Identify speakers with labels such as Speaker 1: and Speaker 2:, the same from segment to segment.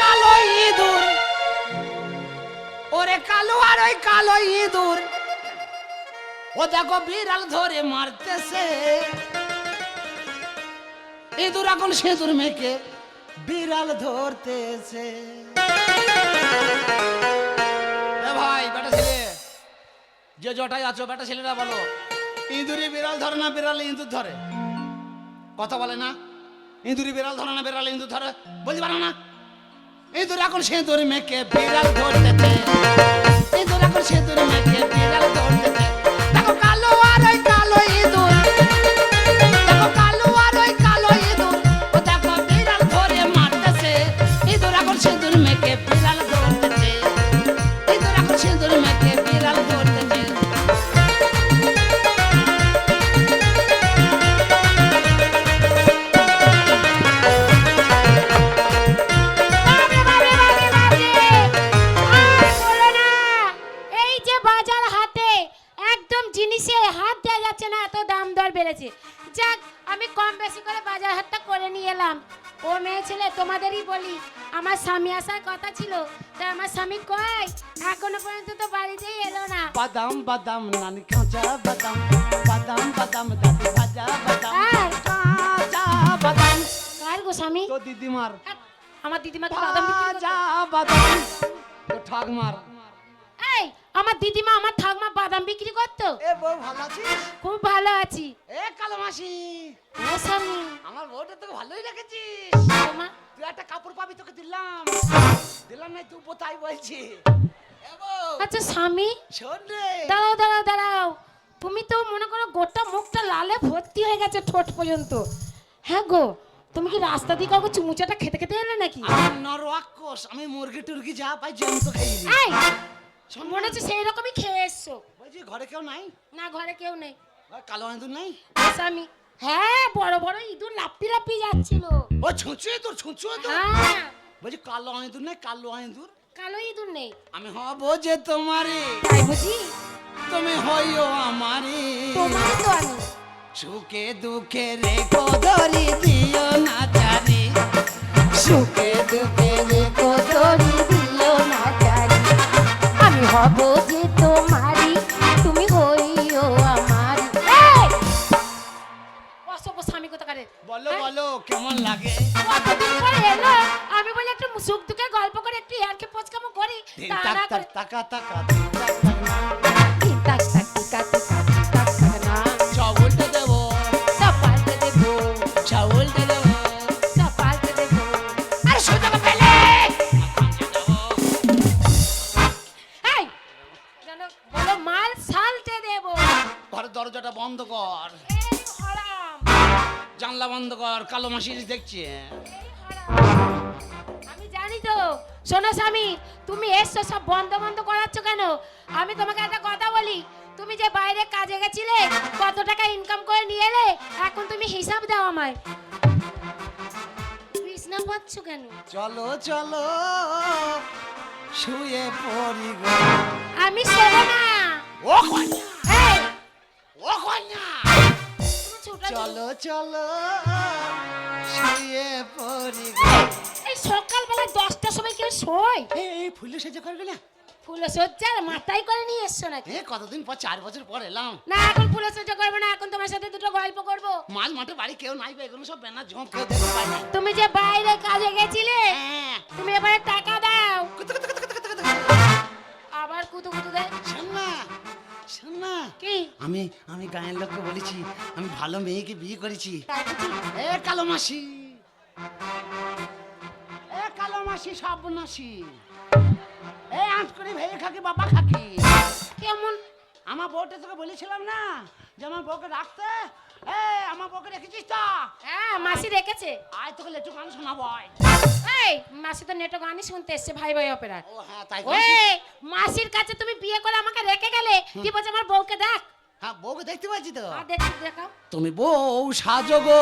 Speaker 1: কালো ইঁদুর। ওরে কালো আর ওই কালো ইঁদুর। ও দেখো বিড়াল ধরে মারতেছে। ইঁদুর এখন সিঁদুর বিড়াল ধরতেছে। ভাই, বেটা ছেলে, যে জটাই আছো, বেটা ছেলেরা বলো, ইঁদুরি বিড়াল ধরে না বিড়াল ইঁদুর ধরে? কথা বলে না? ইঁদুরি বিড়াল ধরে না বিড়াল ইঁদুর ধরে? বলতে পারো না? ইঁদুর এখন সিঁদুর মেখে বিড়াল ধরতেছে। ইঁদুর এখন সিঁদুর মেখে বিড়াল ধরতেছে। দেখো কালো আর ওই কালো ইঁদুর। দেখো কালো আর ওই কালো ইঁদুর। ও দেখো বিড়াল ধরে মারতেছে। ইঁদুর এখন মেখে আছিস?
Speaker 2: খুব ভালো আছি।
Speaker 1: এ কালো মাসি।
Speaker 2: স্বামী।
Speaker 1: আমার বউটা তোকে ভালোই রেখেছিস
Speaker 2: তোমার
Speaker 1: তুই একটা কাপড় পাবি তোকে দিলাম। দিলাম না তুই তাই বলছি।
Speaker 2: আচ্ছা স্বামী।
Speaker 1: শোন রে।
Speaker 2: দাঁড়াও দাঁড়াও দাঁড়াও। তুমি তো মনে করো গোটা মুখটা লালে ভর্তি হয়ে গেছে ঠোঁট পর্যন্ত। হ্যাঁ গো তুমি কি রাস্তা দিয়ে কাউকে চুমুচাটা খেতে খেতে এলে নাকি?
Speaker 1: আমি নরওয়াক্কস আমি মুরগি টুরগি যা পাই জন্ত
Speaker 2: এই মনে হচ্ছে সেই রকমই খেয়ে এসছো।
Speaker 1: বলছি ঘরে কেউ নাই?
Speaker 2: না ঘরে কেউ নেই।
Speaker 1: কালো আঁদুর নাই?
Speaker 2: ও স্বামী হ্যাঁ বড় বড় ইঁদুর লাপ্পি লাপ্পি যাচ্ছিল।
Speaker 1: ও তোর তো
Speaker 2: হ্যাঁ।
Speaker 1: বলছি কালো নাই কালো আঁদুর
Speaker 2: কালো ইঁদুর নেই।
Speaker 1: আমি হব যে তোমারে।
Speaker 2: তাই বুঝি?
Speaker 1: তুমি হইও আমারে।
Speaker 2: তোমার তো আমি।
Speaker 1: সুখে দুঃখে রেখো ধরি দিও
Speaker 2: শোনো স্বামী তুমি এসছো সব বন্ধ বন্ধ করাচ্ছ কেন? আমি তোমাকে একটা কথা বলি তুমি যে বাইরে কাজে গেছিলে কত টাকা ইনকাম করে নিয়ে এলে এখন তুমি হিসাব দাও আমায়। কৃষ্ণা পাচ্ছ কেন?
Speaker 1: চলো চলো শুয়ে পড়ি গো।
Speaker 2: আমি শোবো না।
Speaker 1: ও কন্যা!
Speaker 2: এই,
Speaker 1: ও কন্যা। চলো চলো শুয়ে পড়ি গো।
Speaker 2: সকালবেলা দশটার সময় কেউ শোয়?
Speaker 1: এই ফুলে সেজে করবে না।
Speaker 2: ফুলো সজ্জার মাথায় করে নিয়ে এসছো নাকি?
Speaker 1: এ কতদিন পর চার বছর পর এলাম।
Speaker 2: না এখন ফুলো সজ্জা করব না এখন তোমার সাথে দুটো গল্প করব।
Speaker 1: মাঝ মাঠে বাড়ি কেউ নাই এগুলো সব বেনা ঝোঁক কেউ দেখতে পায় না।
Speaker 2: তুমি যে বাইরে কাজে গেছিলে
Speaker 1: হ্যাঁ।
Speaker 2: তুমি এবারে টাকা দাও। আবার কুতু কুতু দেয়
Speaker 1: শোন না শোন না
Speaker 2: কি?
Speaker 1: আমি আমি গায়ের লোককে বলেছি আমি ভালো মেয়েকে বিয়ে করেছি। এ কালো মাসি। মাসি সর্বনাশী। এ আঁচ করে ভেয়ে খাকি বাবা খাকি।
Speaker 2: কেমন?
Speaker 1: আমার বউটা তোকে বলেছিলাম না যে আমার বউকে রাখতে এ আমার বউকে রেখেছিস তো?
Speaker 2: হ্যাঁ মাসি রেখেছে।
Speaker 1: আয় তোকে লেটু গান শোনাবো আয়।
Speaker 2: এই মাসি তো নেটো গানই শুনতে এসছে ভাই ভাই অপেরা
Speaker 1: ও হ্যাঁ তাই
Speaker 2: ওই মাসির কাছে তুমি বিয়ে করে আমাকে রেখে গেলে কি বলছে আমার বউকে দেখ।
Speaker 1: হ্যাঁ বউকে দেখতে পাচ্ছি তো।
Speaker 2: আর দেখি দেখাও।
Speaker 1: তুমি বউ সাজো গো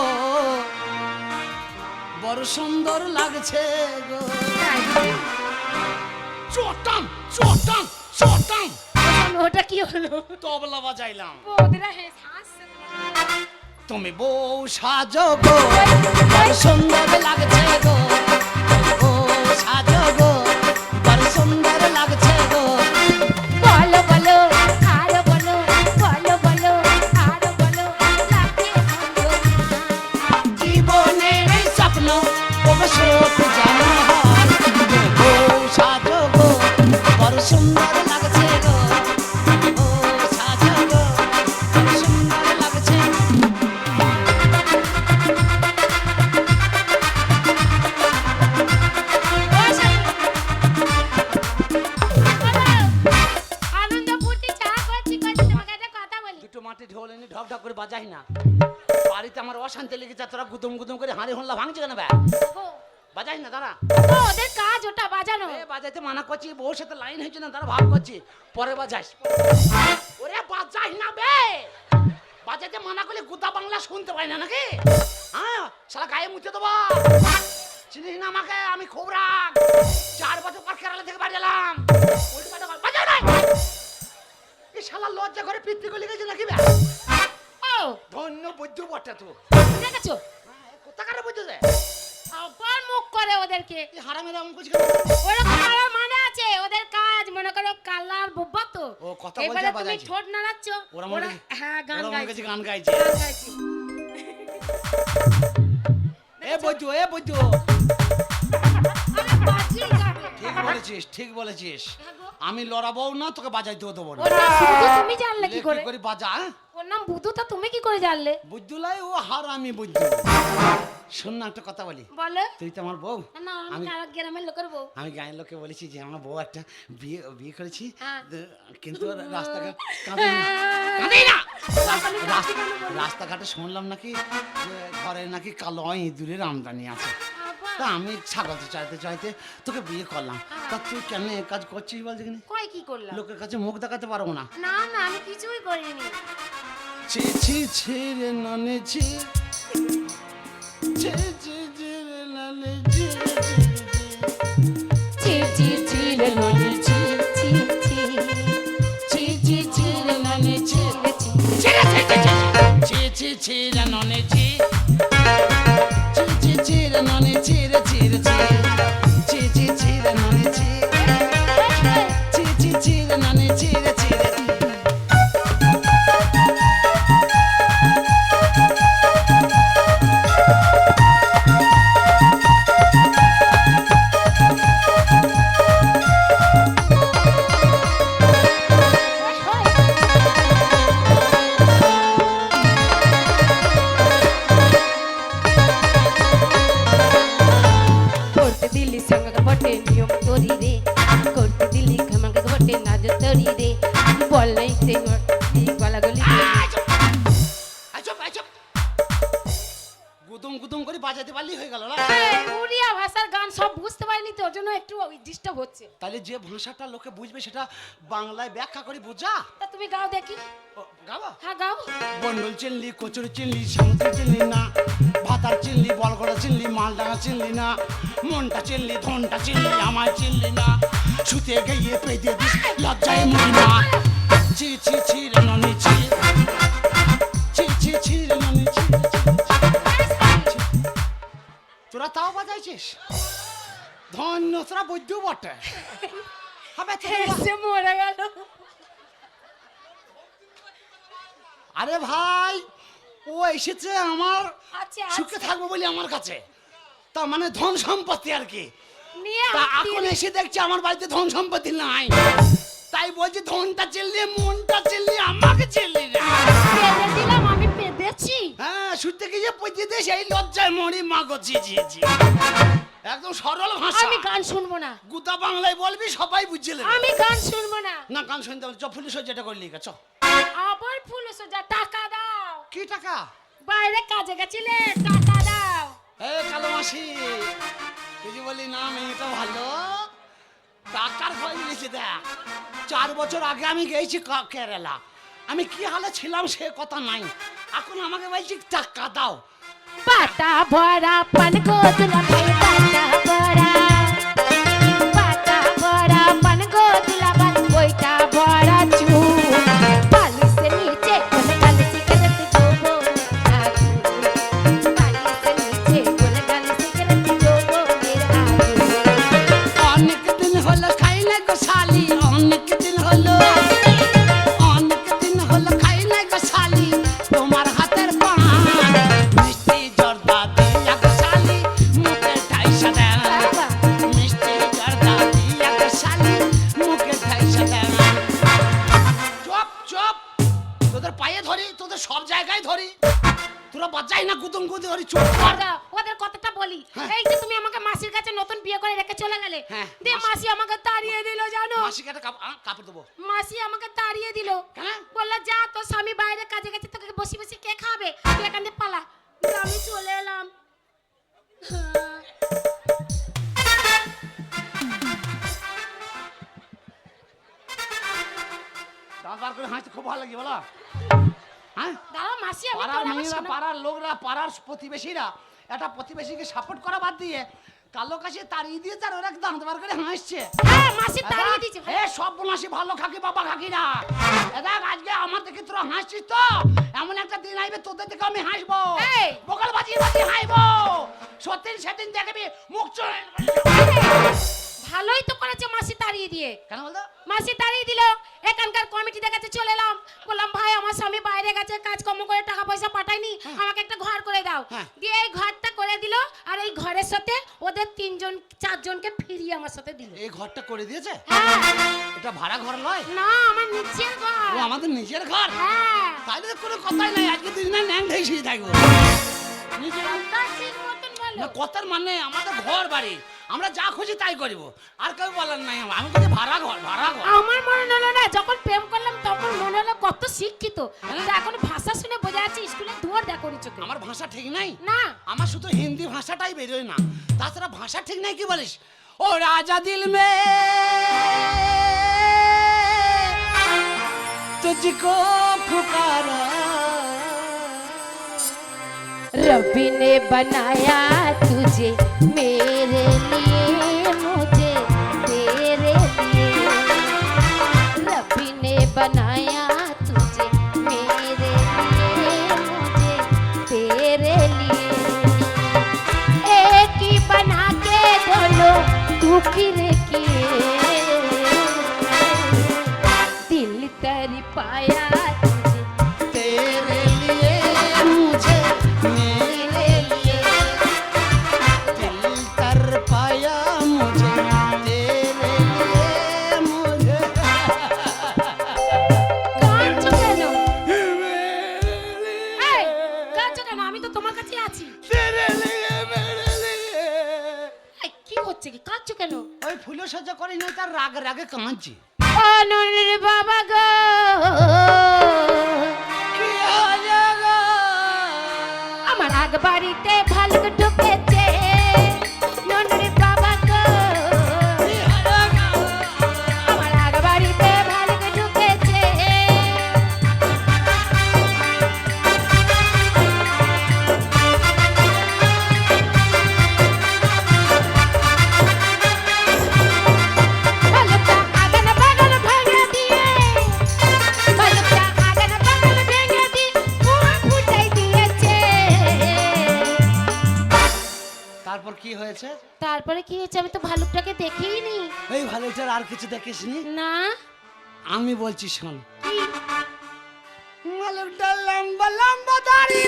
Speaker 1: বড় সুন্দর লাগছে গো? চটাম চটাম চটাম
Speaker 2: ওটা কি হলো?
Speaker 1: তবলা বাজাইলাম।
Speaker 2: বৌদিরা হে হাসছে।
Speaker 1: তুমি বউ সাজো গো সুন্দর লাগছে গো। বাজাই না দাঁড়া।
Speaker 2: ও, ওদের কাজ ওটা বাজানো।
Speaker 1: এ বাজাইতে মানা করছি বউর সাথে লাইন হয়েছে না তারা ভাব করছি। পরে বাজাইস। ওরে বাজাই না বে! বাজাইতে মানা করলে গুদা বাংলা শুনতে পাই না নাকি? হ্যাঁ সারা গায়ে মুছে দেবো। চিনিস না আমাকে? আমি খুব রাগ। চার বছর পর কেরালা থেকে বাড়ি এলাম। বাজাও না! এই শালা লজ্জা করে পিতৃগুলি গেছে নাকি বে?
Speaker 2: ও।
Speaker 1: ধন্য বৈদ্য বটে তো। কোথাকারে বৈদ্য দে
Speaker 2: মুখ করে ওদেরকে।
Speaker 1: হারামের এমন করছি
Speaker 2: ওরকম করার মানে আছে ওদের কাজ মনে করো কালার বোব্বা তো।
Speaker 1: ও, কথা বলছে,
Speaker 2: এবারে তুমি ঠোঁট নাড়াচ্ছ
Speaker 1: ওরা মনে হ্যাঁ
Speaker 2: গান গাইছে
Speaker 1: গান গাইছে।
Speaker 2: গান গাইছে।
Speaker 1: এ বজু এ
Speaker 2: যাবে।
Speaker 1: ঠিক বলেছিস ঠিক বলেছিস।
Speaker 2: হ্যাঁ।
Speaker 1: আমি লড়াবো না তোকে বাজাইতেও দেবো না।
Speaker 2: ওর নাম বুধু তুমি জানলে কি করে?
Speaker 1: করি বাজা হ্যাঁ?
Speaker 2: ওর নাম বুধু তো তুমি কি করে জানলে?
Speaker 1: বুদ্ধুলাই ও হার আমি বুদ্ধ। শোন না একটা কথা বলি।
Speaker 2: বলো।
Speaker 1: তুই তো আমার বউ।
Speaker 2: না আমি
Speaker 1: আমি-
Speaker 2: আর গ্রামের লোকের বউ।
Speaker 1: আমি গায়ের লোককে বলেছি যে আমার বউ একটা বিয়ে বিয়ে করেছি।
Speaker 2: হ্যাঁ।
Speaker 1: কিন্তু রাস্তাঘাট কাঁদে না। না! রাস- রাস- রাস্তাঘাটে শুনলাম নাকি যে ঘরে নাকি কালো ইঁদুরের আমদানি আছে? তা আমি ছাগলতে চাইতে চাইতে তোকে বিয়ে করলাম। তা তুই কেন এ কাজ করছিস বলছি কিনা
Speaker 2: কয় কি করলাম?
Speaker 1: লোকের কাছে মুখ দেখাতে পারব না।
Speaker 2: না না আমি কিছুই করিনি।
Speaker 1: ছি ছি ছি রে ননে ছি। ছি ছি ছি রে ননে ছি।
Speaker 2: ছি ছি ছি রে ননি ছি ছি ছি। ছি ছি ছি রে ননি ছি। ছি
Speaker 1: ছি ছি। ছি রে ননে ছি ছি। গুদুম করে বাজাতে পারলি হয়ে গেল না?
Speaker 2: উড়িয়া ভাষার গান সব বুঝতে পারিনি তো জন্য একটু ডিস্টার্ব হচ্ছে।
Speaker 1: তাহলে যে ভাষাটা লোকে বুঝবে সেটা বাংলায় ব্যাখ্যা করে বোঝা।
Speaker 2: তা তুমি গাও দেখি।
Speaker 1: ও, গাওয়া
Speaker 2: হ্যাঁ গাও।
Speaker 1: বন্ডল চিনলি কচুরি চিনলি সামুদ্র চিনলি না। ভাতার চিনলি বলগড়া চিনলি মালডাঙ্গা চিনলি না। মনটা চিনলি ধনটা চিনলি আমায় চিনলি না। শুতে গিয়ে পেয়ে দিস লজ্জায় মরি না। ছি ছি ছি রে ননি তোরা তাও বাজাইছিস? ধন্য তোরা বৈদ্য বটে। হবে তোরা
Speaker 2: মরে গেল।
Speaker 1: আরে ভাই ও এসেছে আমার
Speaker 2: আচ্ছা
Speaker 1: সুখে
Speaker 2: আচ্ছা।
Speaker 1: থাকব বলে আমার কাছে। তা মানে ধন সম্পত্তি আর কি। এখন এসে দেখছি আমার বাড়িতে ধন সম্পত্তি নাই। তাই বলছি ধনটা চেললি মনটা চেললি আমাকে চেললি না শুনতে গিয়ে পচে দিয়ে সেই লজ্জায় মরি মাগো জি একদম সরল ভাষা।
Speaker 2: আমি গান শুনব না।
Speaker 1: গুতা বাংলায় বলবি সবাই বুঝে নেবে।
Speaker 2: আমি গান শুনব না।
Speaker 1: না গান শুনতে হবে চ পুলিশ যেটা করলি চ।
Speaker 2: আবার ফুল সোজা টাকা দাও।
Speaker 1: কি টাকা?
Speaker 2: বাইরে কাজে গেছিলে টাকা দাও।
Speaker 1: এ কালো মাসি তুই বলি না মেয়েটা ভালো। টাকার ভয় মিলেছে দেখ। চার বছর আগে আমি গেছি কা- কেরালা। আমি কি হালে ছিলাম সে কথা নাই। এখন আমাকে বলছি টাকা দাও।
Speaker 2: পাতা ভরা পান ভাই খাবে তুই পালা। আমি চলে এলাম। হ্যাঁ।
Speaker 1: করে হাসতে খুব ভালো লাগে বলো। হ্যাঁ?
Speaker 2: দাঁড়াও মাসি আমি
Speaker 1: পাড়ার মেয়েরা পাড়ার লোকরা পাড়ার প্রতিবেশীরা একটা প্রতিবেশীকে সাপোর্ট করা বাদ দিয়ে কালো কাশে তাড়িয়ে দিয়ে তার ওরা দাঁত বার করে হাসছে।
Speaker 2: হ্যাঁ মাসি তাড়িয়ে দিয়েছে
Speaker 1: এ সব বনাসি ভালো খাকি বাবা খাকি না দেখ আজকে আমার দেখে তোরা হাসছিস তো? এমন একটা দিন আইবে তোদের দেখে আমি হাসবো! বকাল বাজিয়ে বাজিয়ে হাসবো। সত্যি সেদিন দেখবি মুখ চলে
Speaker 2: ভালোই তো করেছে মাসি তাড়িয়ে দিয়ে।
Speaker 1: কেন বলতো?
Speaker 2: মাসি তাড়িয়ে দিল। এখানকার কমিটিদের কাছে চলে এলাম। বললাম ভাই আমার স্বামী বাইরে গেছে কাজকর্ম করে টাকা পয়সা পাঠায়নি। আমাকে একটা ঘর করে দাও।
Speaker 1: হ্যাঁ।
Speaker 2: দিয়ে এই ঘরটা করে দিল আর এই ঘরের সাথে ওদের তিনজন চারজনকে ফিরিয়ে আমার সাথে দিল।
Speaker 1: এই ঘরটা করে দিয়েছে?
Speaker 2: হ্যাঁ।
Speaker 1: এটা ভাড়া ঘর নয়?
Speaker 2: না আমার নিচের ঘর।
Speaker 1: ও আমাদের নিজের ঘর?
Speaker 2: হ্যাঁ।
Speaker 1: তাইলে তো কোনো কথাই নাই। আজকে দিন না ন্যাং থাকব। নিজের
Speaker 2: তা ঠিক মতন
Speaker 1: কথার মানে আমাদের ঘর বাড়ি আমরা যা খুশি তাই করিব আর কেউ বলার নাই আমার। আমি বলছি ভাড়া ঘর ভাড়া ঘর
Speaker 2: আমার মনে হলো না যখন প্রেম করলাম তখন মনে হলো কত শিক্ষিত কিন্তু এখন ভাষা শুনে বোঝা যাচ্ছে স্কুলে দুয়ার দেখা করি চোখে
Speaker 1: আমার ভাষা ঠিক নাই
Speaker 2: না
Speaker 1: আমার শুধু হিন্দি ভাষাটাই বেরোয় না তাছাড়া ভাষা ঠিক নাই কি বলিস ও রাজা দিল মে তুঝকো পুকারা
Speaker 2: रबी ने बनाया तुझे मेरे ने বাড়িতে ভালুক ঢুকেছে।
Speaker 1: কিছু দেখিসনি
Speaker 2: না?
Speaker 1: আমি বলছি শোন? ভালোটা লম্বা লম্বা দাড়ি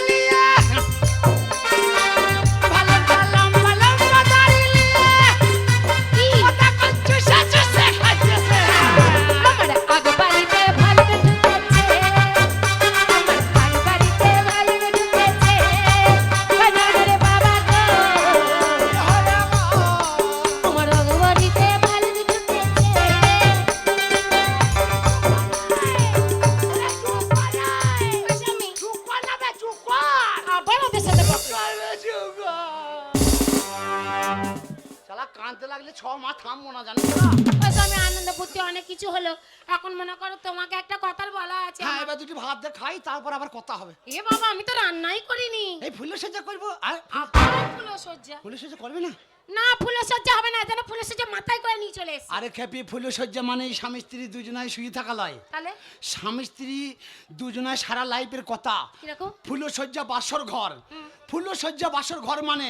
Speaker 2: নিয়ে চলে এসে
Speaker 1: আরে খেপি ফুলের সজ্জা মানে স্বামী স্ত্রী দুজনায় শুয়ে থাকা লয়।
Speaker 2: তাহলে?
Speaker 1: স্বামী স্ত্রী দুজনায় সারা লাইফের কথা।
Speaker 2: কীরকম?
Speaker 1: ফুলো সজ্জা বাসর ঘর। ফুলো সজ্জা বাসর ঘর মানে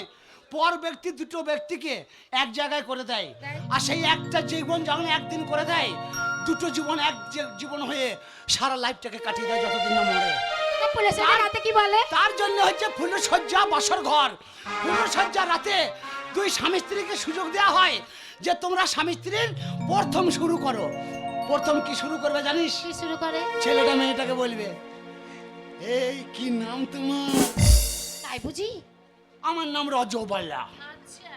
Speaker 1: পর ব্যক্তি দুটো ব্যক্তিকে এক জায়গায় করে দেয়। আর সেই একটা জীবন যখন একদিন করে দেয় দুটো জীবন এক জীবন হয়ে সারা লাইফটাকে কাটিয়ে দেয় যতদিন না মরে।
Speaker 2: কি বলে?
Speaker 1: তার জন্য হচ্ছে ফুলো সজ্জা বাসর ঘর। ফুলো সজ্জা রাতে দুই স্বামী স্ত্রীকে সুযোগ দেওয়া হয়। যে তোমরা স্বামী স্ত্রীর প্রথম শুরু করো। প্রথম কি শুরু করবে জানিস?
Speaker 2: কি শুরু করে?
Speaker 1: ছেলেটা মেয়েটাকে বলবে এই কি নাম তোমার?
Speaker 2: তাই বুঝি?
Speaker 1: আমার নাম রজবাল্লা
Speaker 2: আচ্ছা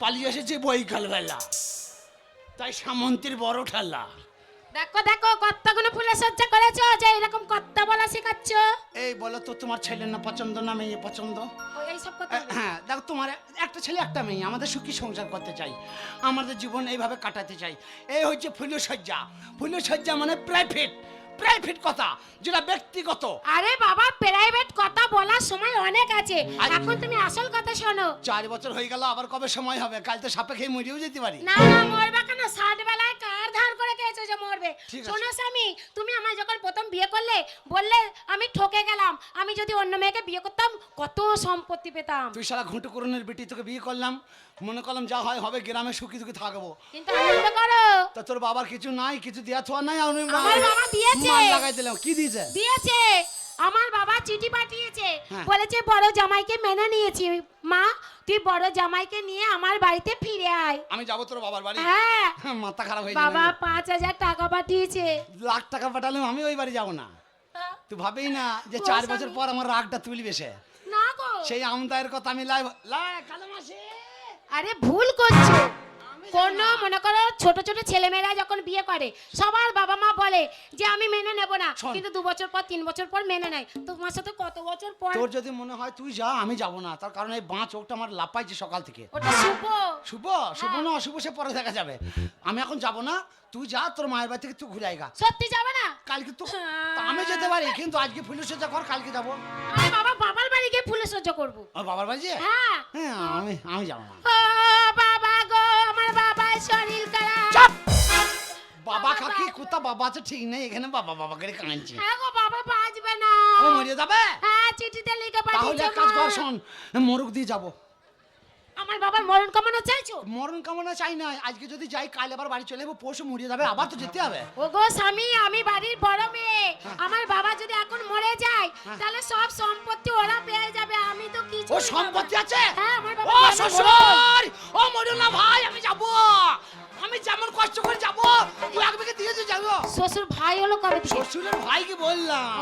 Speaker 1: পালিয়ে এসেছে বৈকাল বেলা তাই সামন্তীর বড় ঠেলা।
Speaker 2: দেখো দেখো কতগুলো ফুলে সজ্জা করেছ যে এরকম শেখাচ্ছ
Speaker 1: এই বলো তো তোমার ছেলের না পছন্দ না মেয়ে পছন্দ? হ্যাঁ দেখো তোমার একটা ছেলে একটা মেয়ে আমাদের সুখী সংসার করতে চাই। আমাদের জীবন এইভাবে কাটাতে চাই। এই হচ্ছে ফুলসজ্জা ফুলসজ্জা মানে প্রাইভেট প্রাইভেট কথা যেটা ব্যক্তিগত।
Speaker 2: আরে বাবা প্রাইভেট কথা বলার সময় অনেক আছে। এখন তুমি আসল কথা শোনো।
Speaker 1: চার বছর হয়ে গেল আবার কবে সময় হবে? কাল তো সাপে খেয়ে মরিয়েও যেতে পারি।
Speaker 2: না না মরবে কেন? ষাট বেলায় কার ধার করে খেয়েছো যে মরবে। শোনো স্বামী তুমি আমায় যখন প্রথম বিয়ে করলে বললে আমি ঠকে গেলাম। আমি যদি অন্য মেয়েকে বিয়ে করতাম কত সম্পত্তি পেতাম।
Speaker 1: তুই সারা ঘুঁটু করুনের বেটি তোকে বিয়ে করলাম। মনে করলাম যা হয় হবে গ্রামে সুখী দুঃখী থাকব।
Speaker 2: কিন্তু আনন্দ করো।
Speaker 1: তা তোর বাবার কিছু নাই কিছু দেওয়া থোয়া নাই আমি
Speaker 2: আমার বাবা দিয়েছে।
Speaker 1: মাল লাগাই দিলাম। কি দিয়েছে?
Speaker 2: দিয়েছে। আমার বাবা চিঠি পাঠিয়েছে। বলেছে বড় জামাইকে মেনে নিয়েছি। মা তুই বড় জামাইকে নিয়ে আমার বাড়িতে ফিরে আয়।
Speaker 1: আমি যাব তোর বাবার বাড়ি?
Speaker 2: হ্যাঁ।
Speaker 1: মাথা খারাপ হয়ে
Speaker 2: বাবা পাঁচ হাজার টাকা পাঠিয়েছে।
Speaker 1: লাখ টাকা পাঠালে আমি ওই বাড়ি যাব না। তুই ভাবেই না যে চার বছর পর আমার রাগটা তুলবে সে?
Speaker 2: না গো।
Speaker 1: সেই আমদায়ের কথা আমি লাই লাই কালো মাসে।
Speaker 2: আরে ভুল করছ। কোন মনে করো ছোট ছোট ছেলেমেয়েরা যখন বিয়ে করে সবার বাবা মা বলে যে আমি মেনে নেব না। কিন্তু দু বছর পর তিন বছর পর মেনে নেয়। তোমার সাথে কত বছর পর?
Speaker 1: তোর যদি মনে হয় তুই যা আমি যাব না। তার কারণ এই বাঁ চোখটা আমার লাপাইছে সকাল থেকে।
Speaker 2: ওটা শুভ।
Speaker 1: শুভ? শুভ না অশুভ সে পরে দেখা যাবে। আমি এখন যাব না। তুই যা তোর মায়ের বাড়ি থেকে তুই ঘুরে আইগা
Speaker 2: সত্যি যাবে না?
Speaker 1: কালকে তো তা আমি যেতে পারি কিন্তু আজকে ফুলসজ্জা কর কালকে যাব।
Speaker 2: আরে বাবা বাবার বাড়ি গিয়ে ফুলে সহ্য করব।
Speaker 1: বাবার বাড়ি যে?
Speaker 2: হ্যাঁ।
Speaker 1: হ্যাঁ আমি আমি যাব না।
Speaker 2: ও শরীর খারাপ।
Speaker 1: চাপ! বাবা কাকি কোথা বাবা আছে ঠিক নেই এখানে বাবা বাবা করে কাঁদছে
Speaker 2: হ্যাঁ গো বাবা বাঁচবে না।
Speaker 1: ও মরিয়ে যাবে?
Speaker 2: হ্যাঁ চিঠিতে লিখে
Speaker 1: তাহলে এক কাজ কর শোন মোরগ দিয়ে যাব।
Speaker 2: আমার বাবার মরণ কামনা চাইছো?
Speaker 1: মরণ কামনা চাই না আজকে যদি যাই কাল আবার বাড়ি চলে যাব পরশু মরিয়ে যাবে আবার তো যেতে হবে।
Speaker 2: ওগো স্বামী আমি বাড়ির বড় মেয়ে। আমার বাবা যদি এখন মরে যায়
Speaker 1: হ্যাঁ।
Speaker 2: তাহলে সব সম্পত্তি ওরা পেয়ে যাবে আমি তো কিছু
Speaker 1: ও সম্পত্তি আছে?
Speaker 2: হ্যাঁ আমার বাবা
Speaker 1: ও শ্বশুর! ও মরুন না ভাই আমি যাব। আমি যেমন কষ্ট করে যাব তুই এক বিঘে দিয়ে দিয়ে যাব
Speaker 2: শ্বশুর ভাই হলো কবে
Speaker 1: শ্বশুরের ভাইকে বললাম।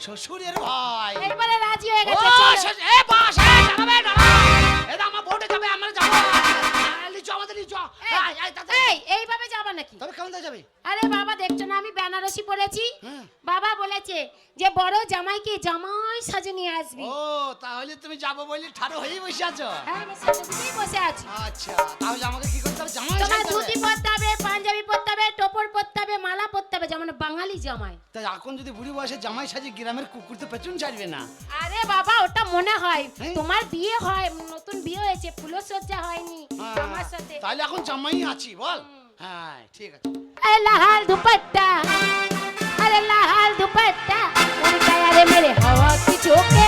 Speaker 1: শ্বশুরের ভাই।
Speaker 2: এবারে রাজি হয়ে গেছে।
Speaker 1: শ্বশুর- এ বাস এ দাঁড়াবে দাঁড়া এটা আমার বউটা যাবে আমরা যাব। লিচু আমাদের লিচু।
Speaker 2: এই,
Speaker 1: এই, এই, তাতে-
Speaker 2: এই এইভাবে যাবা নাকি?
Speaker 1: তবে কেমন যাবে?
Speaker 2: আরে বাবা দেখছ না আমি বেনারসি পরেছি?
Speaker 1: হ্যাঁ।
Speaker 2: বাবা বলেছে যে বড় জামাইকে জামাই সাজে নিয়ে আসবি।
Speaker 1: ও তাহলে তুমি যাব বলে ঠাড়ো হয়েই বসে আছো।
Speaker 2: হ্যাঁ আমি সাজে বসে আছি।
Speaker 1: আচ্ছা তাহলে আমাকে কি
Speaker 2: তোমার ধুতি পরতে হবে পাঞ্জাবি পরতে হবে টোপর পরতে হবে মালা পরতে হবে যেমন বাঙালি জামাই।
Speaker 1: তাই এখন যদি বুড়ি বয়সে জামাই সাজি গ্রামের কুকুর তো পেছন ছাড়বে না।
Speaker 2: আরে বাবা ওটা মনে হয়।
Speaker 1: হ্যাঁ?
Speaker 2: তোমার বিয়ে হয় নতুন বিয়ে হয়েছে ফুলসজ্জা হয়নি
Speaker 1: হ্যাঁ।
Speaker 2: আমার সাথে।
Speaker 1: তাহলে এখন জামাই আছি বল। হ্যাঁ ঠিক আছে। এ লাহার দুপাট্টা আরে
Speaker 2: লাহার দুপাট্টা ওর গায়ে মেরে হাওয়া কি
Speaker 1: চোখে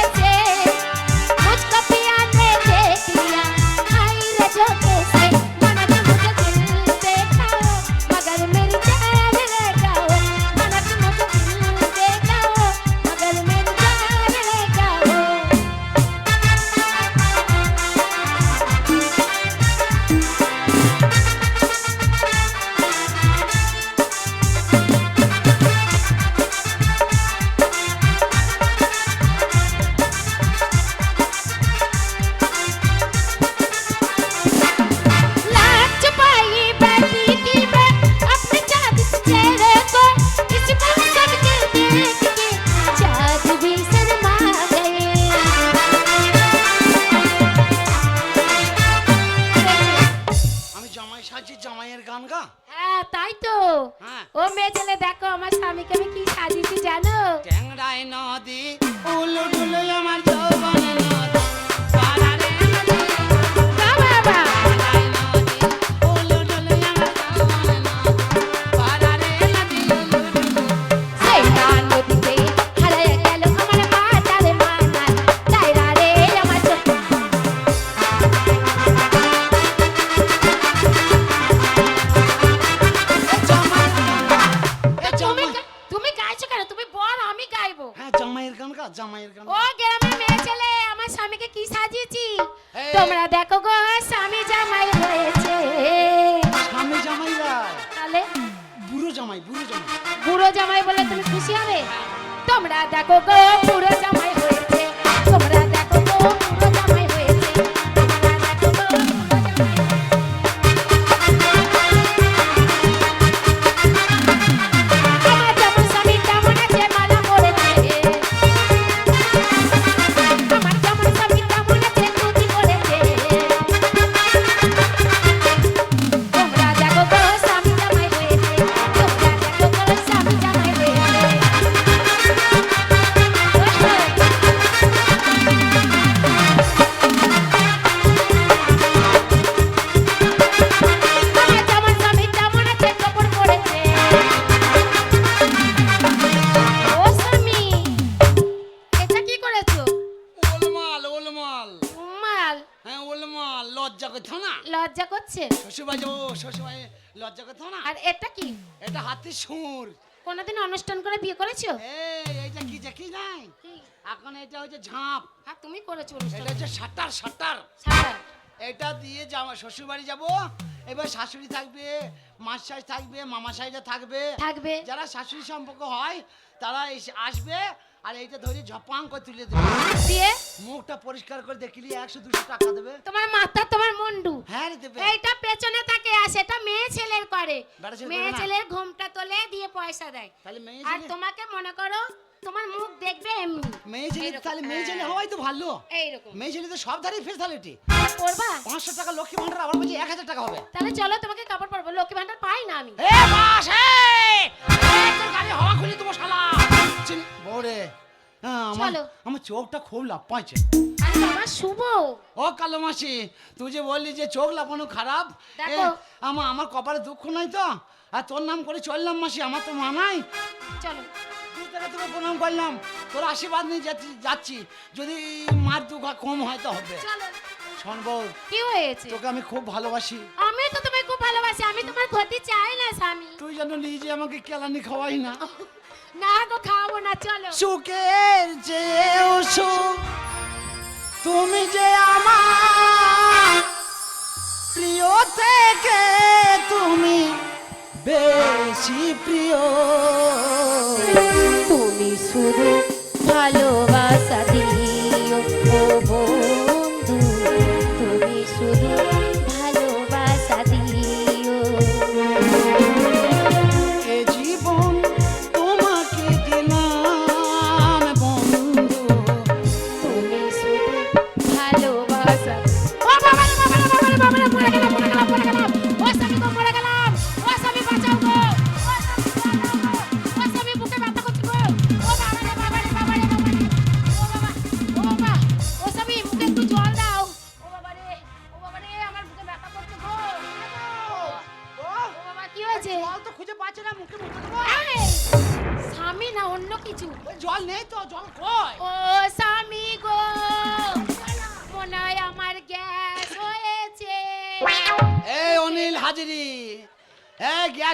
Speaker 2: কোনোদিন অনুষ্ঠান করে বিয়ে করেছ?
Speaker 1: এই এইটা কি দেখি নাই? এখন এটা হচ্ছে ঝাঁপ।
Speaker 2: হ্যাঁ তুমি করেছ অনুষ্ঠান।
Speaker 1: এটা হচ্ছে সাটার সাটার। এটা দিয়ে যাওয়া শ্বশুর বাড়ি যাব এবার শাশুড়ি থাকবে মাস শাশ থাকবে মামা থাকবে।
Speaker 2: থাকবে।
Speaker 1: যারা শাশুড়ি সম্পর্ক হয় তারা এসে আসবে আর এইটা ধরে ঝপাং করে তুলে দেবে।
Speaker 2: দিয়ে?
Speaker 1: মুখটা পরিষ্কার করে দেখলি একশো দুশো টাকা দেবে।
Speaker 2: তোমার মাথা তোমার মুন্ডু।
Speaker 1: হ্যাঁ রে দেবে।
Speaker 2: এইটা পেছনে থাকে আর সেটা মেয়ে ছেলের করে। মেয়ে ছেলের ঘুমটা তোলে দিয়ে পয়সা দেয়।
Speaker 1: তাহলে মেয়ে
Speaker 2: আর তোমাকে মনে করো তোমার মুখ দেখবে এমনি।
Speaker 1: মেয়ে ছেলে তাহলে মেয়ে ছেলে
Speaker 2: হ্যাঁ।
Speaker 1: হওয়াই তো ভালো।
Speaker 2: এইরকম।
Speaker 1: মেয়ে ছেলে তো সব ধারেই ফেসালিটি
Speaker 2: করবা
Speaker 1: পাঁচশো টাকা লক্ষ্মী ভান্ডার আবার বলছি এক হাজার টাকা হবে।
Speaker 2: তাহলে চলো তোমাকে কাপড় পরবো। লক্ষ্মী ভান্ডার পাই না আমি।
Speaker 1: এ বাস! এই, তোর গাড়ি হাওয়া খুলি দেবো শালা। বৌরে আমার
Speaker 2: চলো।
Speaker 1: আমার চোখটা খুব
Speaker 2: আরে বাবা শুভ।
Speaker 1: ও কালো মাসি তুই যে বললি যে চোখ লাপানো খারাপ এ, আমার আমার কপালে দুঃখ নাই তো? আর তোর নাম করে চললাম মাসি আমার তো মানাই
Speaker 2: চলো।
Speaker 1: থেকে তোকে প্রণাম করলাম। তোর আশীর্বাদ নিয়ে যাচ্ছি যাচ্ছি। যদি মার দুঃখ কম হয় তো হবে।
Speaker 2: চলো।
Speaker 1: শোন বউ
Speaker 2: কি হয়েছে?
Speaker 1: তোকে আমি খুব ভালোবাসি।
Speaker 2: আমি তো তোমায় খুব ভালোবাসি। আমি তোমার ক্ষতি চাই না স্বামী।
Speaker 1: তুই যেন নিজে আমাকে কেলানি খাওয়াই না।
Speaker 2: না গো খাব না চলো।
Speaker 1: সুখের চেয়েও সুখ তুমি যে আমার প্রিয় থেকে তুমি বেশি প্রিয়।
Speaker 2: তুমি শুধু ভালোবাসা দিও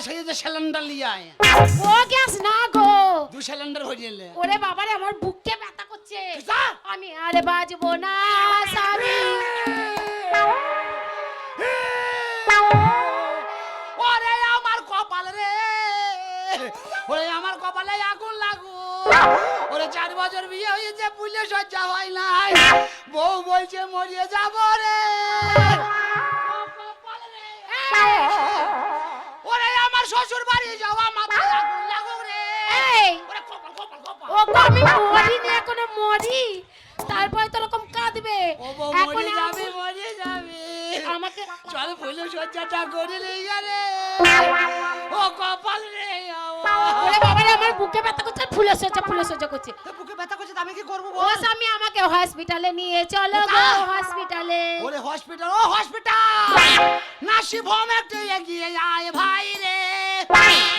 Speaker 2: হয়ে
Speaker 1: যে সিলিন্ডার লিয়ে আয়।
Speaker 2: ও গ্যাস না গো।
Speaker 1: দু সিলিন্ডার হয়ে গেলে
Speaker 2: ওরে বাবারে আমার বুকে ব্যথা করছে। আমি আর বাজবো না
Speaker 1: ওরে আমার কপাল রে। ওরে আমার কপালে আগুন লাগু ওরে চার বছর বিয়ে হয়েছে পুলিশ সজ্জা হয় নাই। বউ বলছে মরিয়ে যাব রে। কপাল রে। আমার শ্বশুর বাড়ি যাওয়া মাথায় আগুন লাগুক রে।
Speaker 2: এই!
Speaker 1: ওরে কপাল কপাল কপাল।
Speaker 2: ও আমি মরিনি এখনও মরি। তারপরে তো রকম কাঁদবে। এখন
Speaker 1: যাবে মরে যাবে।
Speaker 2: আমাকে
Speaker 1: চল পুলিশ সজ্জাটা করে লইয়া রে। ও কপাল রে।
Speaker 2: ওরে বাবারে আমার বুকে ব্যথা করছে ফুলে সজ্জা ফুলে সজ্জা করছে।
Speaker 1: তো বুকে ব্যথা করছে আমি কি করব
Speaker 2: ও স্বামী আমাকে হসপিটালে নিয়ে চলো গো হসপিটালে
Speaker 1: ওরে হসপিটাল ও হসপিটাল নাসিব হোম একটু এগিয়ে আয় ভাই রে।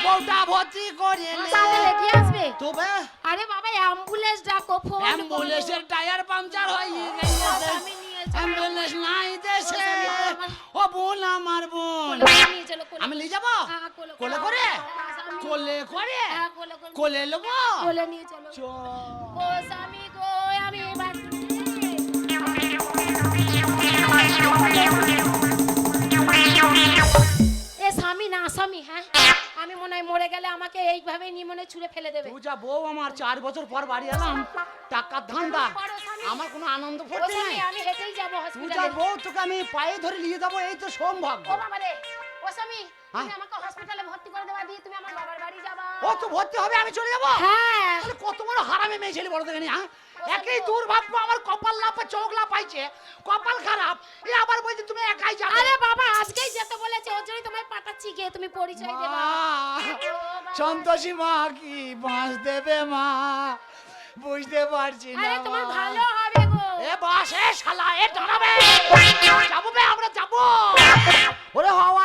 Speaker 1: বউটা ভর্তি করে নে।
Speaker 2: কি আসবে?
Speaker 1: তবে
Speaker 2: আরে বাবা অ্যাম্বুলেন্স ডাকো ফোন
Speaker 1: অ্যাম্বুলেন্সের টায়ার পাংচার হয়ে
Speaker 2: ও
Speaker 1: গেছে।
Speaker 2: নিয়ে
Speaker 1: অ্যাম্বুলেন্স নাই দেশে। ও বোন আমার বোন।
Speaker 2: কোলে নিয়ে চলো, কোলে।
Speaker 1: আমি নিয়ে যাব?
Speaker 2: কোলে,
Speaker 1: কোলে
Speaker 2: কোলে।
Speaker 1: করে। কোলে করে?
Speaker 2: কোলে, কোলে।
Speaker 1: কোলে নেব
Speaker 2: কোলে নিয়ে চলো।
Speaker 1: চল।
Speaker 2: স্বামী গো আমি এ স্বামী না স্বামী হ্যাঁ? আমি মনে হয় মরে গেলে আমাকে এইভাবে নিমনে ছুঁড়ে ফেলে দেবে।
Speaker 1: তুই যা বউ আমার চার বছর পর বাড়ি এলাম। টাকার ধান্দা। আমার কোনো আনন্দ ফুর্তি নাই।
Speaker 2: আমি হেঁটেই যাব
Speaker 1: তুই যা
Speaker 2: হসপিটালে
Speaker 1: বউ তোকে আমি পায়ে ধরে নিয়ে যাব এই তো সম্ভব
Speaker 2: ও বাবা রে ও স্বামী তুমি
Speaker 1: হ্যাঁ?
Speaker 2: আমাকে হসপিটালে ভর্তি করে দেবা দিয়ে তুমি আমার বাবার
Speaker 1: ও তো ভর্তি হবে আমি চলে যাব?
Speaker 2: হ্যাঁ।
Speaker 1: কত বড় হারামে মেয়ে ছেলে বড় দেখেনি হ্যাঁ? একই দুর্ভাগ্য আমার কপাল লাপা চোখ লাপাইছে কপাল খারাপ। এ আবার বলছে তুমি একাই যাবে?
Speaker 2: আরে বাবা আজকেই যেতে বলেছে ওর জন্যই তোমায় পাঠাচ্ছি গিয়ে তুমি পরিচয় দেবা।
Speaker 1: সন্তোষী মা কি বাঁশ দেবে মা? বুঝতে পারছি না
Speaker 2: আরে তোমার ভালো হবে গো।
Speaker 1: এ বাস এ শালা এ দাঁড়াবে। যাব বে আমরা যাব। ওরে হাওয়া